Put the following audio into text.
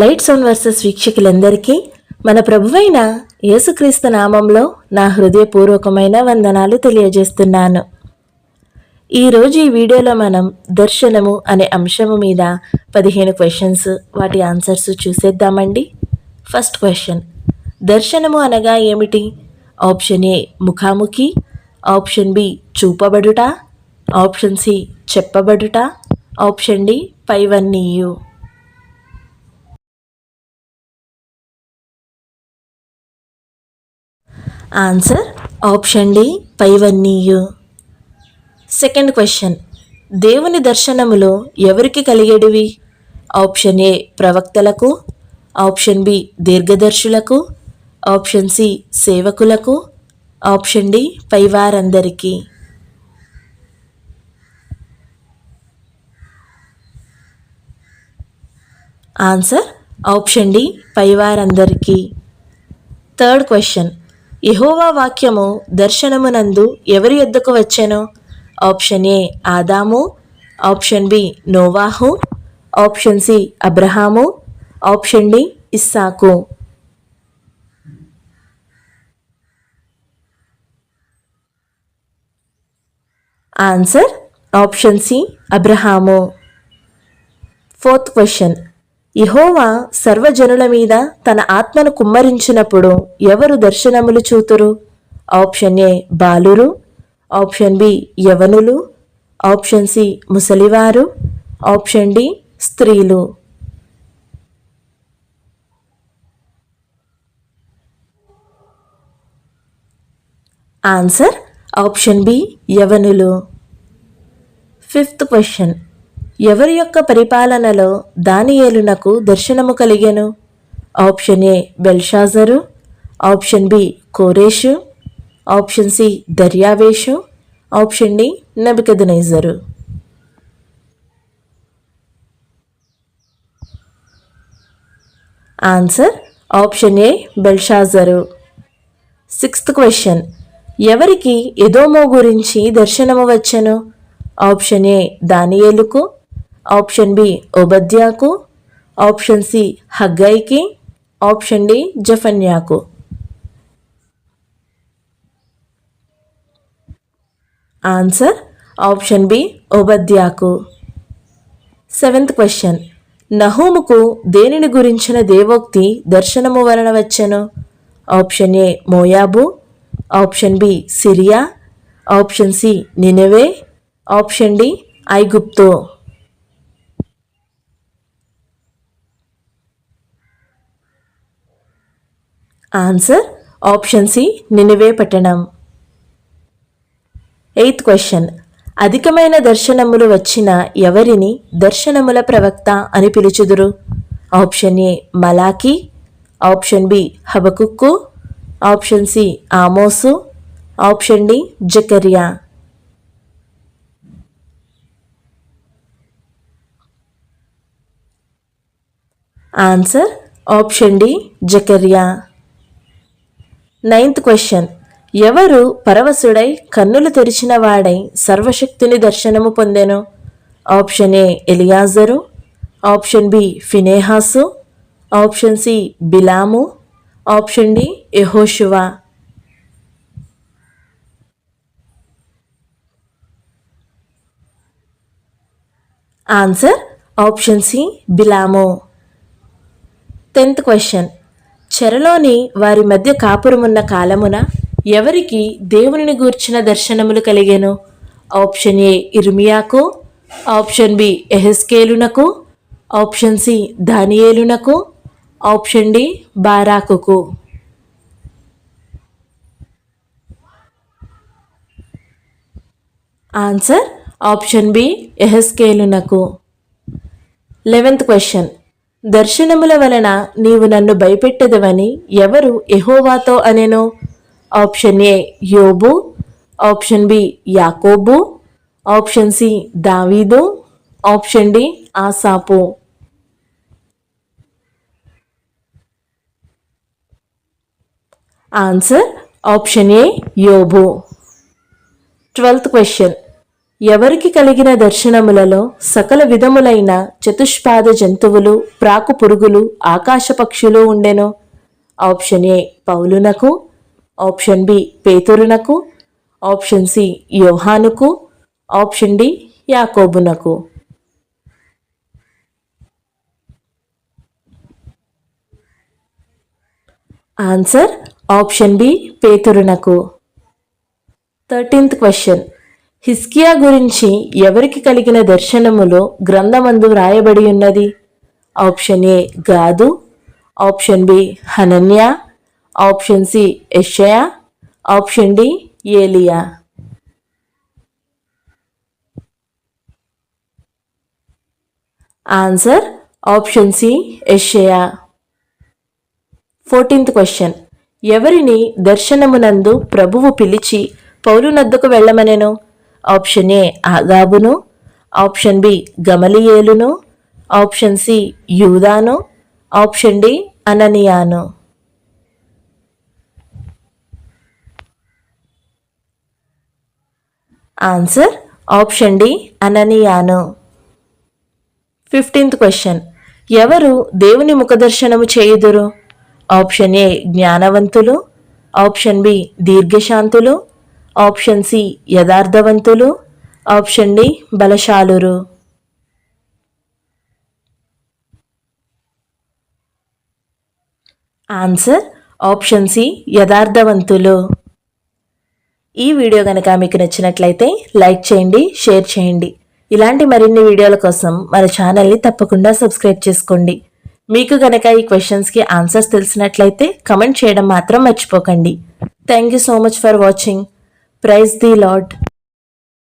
Light sound versus వీక్షకులందరికీ మన ప్రభువైన యేసుక్రీస్తు నామంలో నా హృదయపూర్వకమైన వందనాలు తెలియజేస్తున్నాను. ఈరోజు ఈ వీడియోలో మనం దర్శనము అనే అంశము మీద పదిహేను క్వశ్చన్స్ వాటి ఆన్సర్స్ చూసేద్దామండి. ఫస్ట్ క్వశ్చన్ దర్శనము అనగా ఏమిటి? ఆప్షన్ ఏ ముఖాముఖి. ఆప్షన్ బి చూపబడుట. ఆప్షన్ సి చెప్పబడుట. ఆప్షన్ డి పైవన్నీయు. ఆన్సర్ ఆప్షన్ డి పైవన్నీయు. సెకండ్ క్వశ్చన్ దేవుని దర్శనములు ఎవరికి కలిగేటివి ఆప్షన్ ఏ ప్రవక్తలకు. ఆప్షన్ బి దీర్ఘదర్శులకు. ఆప్షన్ సి సేవకులకు. ఆప్షన్ డి పైవారందరికీ. ఆన్సర్ ఆప్షన్ డి పైవారందరికీ. థర్డ్ క్వశ్చన్ యహోవా వాక్యము దర్శనమునందు ఎవరి ఎద్దకు వచ్చెను? ఆప్షన్ ఏ ఆదాము ఆప్షన్ బి నోవాహు ఆప్షన్ సి అబ్రహాము ఆప్షన్ డి ఇస్సాకు. Answer option C Abraham. Fourth question. Jehovah సర్వజనుల మీద తన ఆత్మను కుమ్మరించినప్పుడు ఎవరు దర్శనములు చూతురు? ఆప్షన్ ఏ బాలురు ఆప్షన్ బి యవనులు ఆప్షన్ సి ముసలివారు ఆప్షన్ డి స్త్రీలు. Answer option B యవనులు. Fifth question. ఎవరి యొక్క పరిపాలనలో దానియేలునకు దర్శనము కలిగెను? ఆప్షన్ ఏ బెల్షాజరు ఆప్షన్ బి కోరేషు ఆప్షన్ సి దర్యావేషు ఆప్షన్ డి నబికదనైజరు. Answer option A Belshazzar. Sixth question. ఎవరికి ఎదోమో గురించి దర్శనము వచ్చెను? ఆప్షన్ ఏ దానియేలుకు ఆప్షన్ బి ఒబద్యాకు ఆప్షన్ సి హగ్గైకి ఆప్షన్ డి జఫన్యాకు. ఆన్సర్ ఆప్షన్ బి ఓబద్యాకు సెవెంత్ క్వశ్చన్. నహూముకు దేనిని గురించిన దేవోక్తి దర్శనము వలన వచ్చెను? Option A Moab option B Syria option C నినవే option D ఐగుప్తో. ఆన్సర్ ఆప్షన్ సి నినివే పట్టణం. Eighth question. అధికమైన దర్శనములు వచ్చిన ఎవరిని దర్శనముల ప్రవక్త అని పిలుచుదురు? Option A Malachi option B Habakkuk. Option C Amos. Option D Zechariah. Answer option D Zechariah. Ninth question ఎవరు పరవశుడై కన్నులు తెరిచిన వాడై సర్వశక్తిని దర్శనము పొందెను? Option A Eleazar option B Phinehas option C Balaam option D Joshua answer option C Balaam tenth question చెరలోని వారి మధ్య కాపురమున్న కాలమున ఎవరికి దేవునిని గూర్చిన దర్శనములు కలిగెను? ఆప్షన్ ఏ ఇర్మియాకు ఆప్షన్ బి ఎహెస్కేలునకు ఆప్షన్ సి దానియేలునకు ఆప్షన్ డి బారాకుకు. Answer option B ఎహెస్కేలునకు. Eleventh question. దర్శనముల వలన నీవు నన్ను భయపెట్టదవని ఎవరు ఎహోవాతో అనెను? ఆప్షన్ ఏ యోబు ఆప్షన్ బి యాకోబు ఆప్షన్ సి దావీదు ఆప్షన్ డి ఆసాపు. ఆన్సర్ ఆప్షన్ ఏ యోబు. Twelfth question. ఎవరికి కలిగిన దర్శనములలో సకల విధములైన చతుష్పాద జంతువులు ప్రాకు పురుగులు ఆకాశ పక్షులు ఉండెను. ఆప్షన్ ఏ పౌలునకు ఆప్షన్ బి పేతురునకు ఆప్షన్ సి యోహానుకు ఆప్షన్ డి యాకోబునకు. Answer option B పేతురునకు. Thirteenth question. హిస్కియా గురించి ఎవరికి కలిగిన దర్శనములో గ్రంథమందు వ్రాయబడి ఉన్నది? ఆప్షన్ ఏ గాదు. ఆప్షన్ బి హనన్య. ఆప్షన్ సి ఎషయా ఆప్షన్ డి ఏలియా. ఆన్సర్ ఆప్షన్ సి ఎషయా ఫోర్టీన్త్ క్వశ్చన్. ఎవరిని దర్శనమునందు ప్రభువు పిలిచి పౌరునద్దకు వెళ్ళమనెను? ఆప్షన్ ఏ ఆగాబును ఆప్షన్ బి గమలియేలును ఆప్షన్ సి యూదాను ఆప్షన్ డి అననియాను. Answer option D అననియాను. Fifteenth question. ఎవరు దేవుని ముఖదర్శనము చేయుదురు? ఆప్షన్ ఏ జ్ఞానవంతులు ఆప్షన్ బి దీర్ఘశాంతులు ఆప్షన్ సి యథార్థవంతులు. ఆప్షన్ డి బలశాలురు. ఆన్సర్ ఆప్షన్ సి యథార్థవంతులు. ఈ వీడియో కనుక మీకు నచ్చినట్లయితే లైక్ చేయండి షేర్ చేయండి. ఇలాంటి మరిన్ని వీడియోల కోసం మన ఛానల్ని తప్పకుండా సబ్స్క్రైబ్ చేసుకోండి. మీకు గనక ఈ క్వశ్చన్స్కి ఆన్సర్స్ తెలిసినట్లయితే కమెంట్ చేయడం మాత్రం మర్చిపోకండి. Thank you so much for watching praise the lord